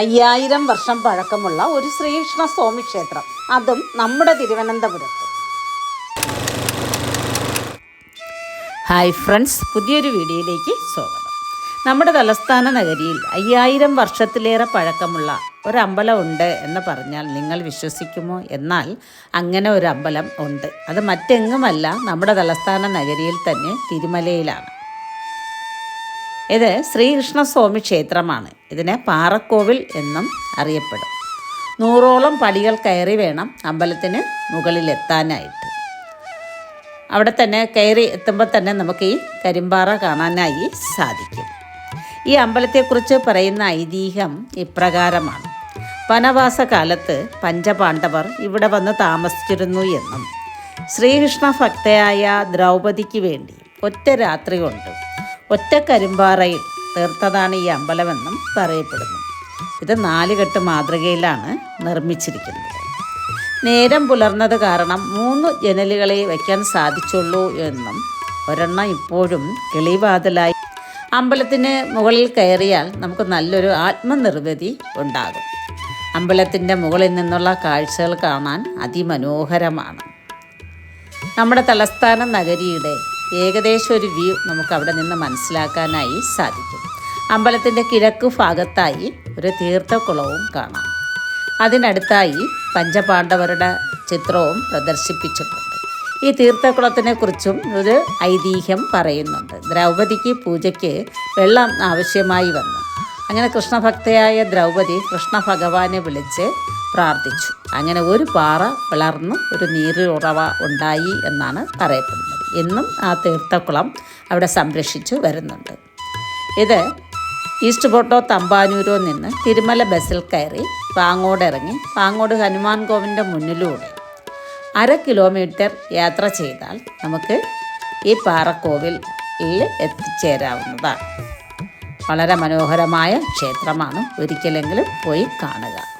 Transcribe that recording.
അയ്യായിരം വർഷം പഴക്കമുള്ള ഒരു ശ്രീകൃഷ്ണ സ്വാമി ക്ഷേത്രം. അതും നമ്മുടെ തിരുവനന്തപുരത്ത്. ഹായ് ഫ്രണ്ട്സ് പുതിയൊരു വീഡിയോയിലേക്ക് സ്വാഗതം. നമ്മുടെ തലസ്ഥാന നഗരിയിൽ അയ്യായിരം വർഷത്തിലേറെ പഴക്കമുള്ള ഒരു അമ്പലം ഉണ്ട് എന്ന് പറഞ്ഞാൽ നിങ്ങൾ വിശ്വസിക്കുമോ? എന്നാൽ അങ്ങനെ ഒരു അമ്പലം ഉണ്ട്. അത് മറ്റെങ്ങുമല്ല നമ്മുടെ തലസ്ഥാന നഗരിയിൽ തന്നെ തിരുമലയിലാണ്. ഇത് ശ്രീകൃഷ്ണസ്വാമി ക്ഷേത്രമാണ്. ഇതിനെ പാറക്കോവിൽ എന്നും അറിയപ്പെടും. നൂറോളം പടികൾ കയറി വേണം അമ്പലത്തിന് മുകളിലെത്താനായിട്ട്. അവിടെ തന്നെ കയറി എത്തുമ്പോൾ തന്നെ നമുക്ക് ഈ കരിമ്പാറ കാണാനായി സാധിക്കും. ഈ അമ്പലത്തെക്കുറിച്ച് പറയുന്ന ഐതിഹ്യം ഇപ്രകാരമാണ്. വനവാസ കാലത്ത് പഞ്ചപാണ്ഡവർ ഇവിടെ വന്ന് താമസിച്ചിരുന്നു എന്നും ശ്രീകൃഷ്ണ ഭക്തയായ ദ്രൗപദിക്ക് വേണ്ടി ഒറ്റ രാത്രി കൊണ്ട് ഒറ്റ കരിമ്പാറയിൽ തീർത്തതാണ് ഈ അമ്പലമെന്നും പറയപ്പെടുന്നു. ഇത് നാലുകെട്ട് മാതൃകയിലാണ് നിർമ്മിച്ചിരിക്കുന്നത്. നേരം പുലർന്നത് കാരണം മൂന്ന് ജനലുകളെ വയ്ക്കാൻ സാധിച്ചുള്ളൂ എന്നും ഒരെണ്ണം ഇപ്പോഴും കിളിവാതിലായി. അമ്പലത്തിന് മുകളിൽ കയറിയാൽ നമുക്ക് നല്ലൊരു ആത്മനിർവൃതി ഉണ്ടാകും. അമ്പലത്തിന്റെ മുകളിൽ നിന്നുള്ള കാഴ്ചകൾ കാണാൻ അതിമനോഹരമാണ്. നമ്മുടെ തലസ്ഥാന നഗരിയുടെ ഏകദേശം ഒരു വ്യൂ നമുക്ക് അവിടെ നിന്ന് മനസ്സിലാക്കാനായി സാധിക്കും. അമ്പലത്തിന്റെ കിഴക്ക് ഭാഗത്തായി ഒരു തീർത്ഥക്കുളവും കാണാം. അതിനടുത്തായി പഞ്ചപാണ്ഡവരുടെ ചിത്രവും പ്രദർശിപ്പിച്ചിട്ടുണ്ട്. ഈ തീർത്ഥക്കുളത്തിനെ കുറിച്ചും ഒരു ഐതിഹ്യം പറയുന്നുണ്ട്. ദ്രൗപദിക്ക് പൂജയ്ക്ക് വെള്ളം ആവശ്യമായി വന്നു. അങ്ങനെ കൃഷ്ണഭക്തയായ ദ്രൗപദി കൃഷ്ണ ഭഗവാനെ വിളിച്ച് പ്രാർത്ഥിച്ചു. അങ്ങനെ ഒരു പാറ പിളർന്ന് ഒരു നീരുറവ ഉണ്ടായി എന്നാണ് പറയപ്പെടുന്നത്. എന്നും ആ തീർത്ഥക്കുളം അവിടെ സംരക്ഷിച്ചു വരുന്നുണ്ട്. ഇത് ഈസ്റ്റ് ഫോട്ടോ തമ്പാനൂരോ നിന്ന് തിരുമല ബസ്സിൽ കയറി പാങ്ങോട് ഇറങ്ങി പാങ്ങോട് ഹനുമാൻ കോവിന്റെ മുന്നിലൂടെ അര കിലോമീറ്റർ യാത്ര ചെയ്താൽ നമുക്ക് ഈ പാറക്കോവിൽ എത്തിച്ചേരാവുന്നതാണ്. വളരെ മനോഹരമായ ക്ഷേത്രമാണ്. ഒരിക്കലെങ്കിലും പോയി കാണുക.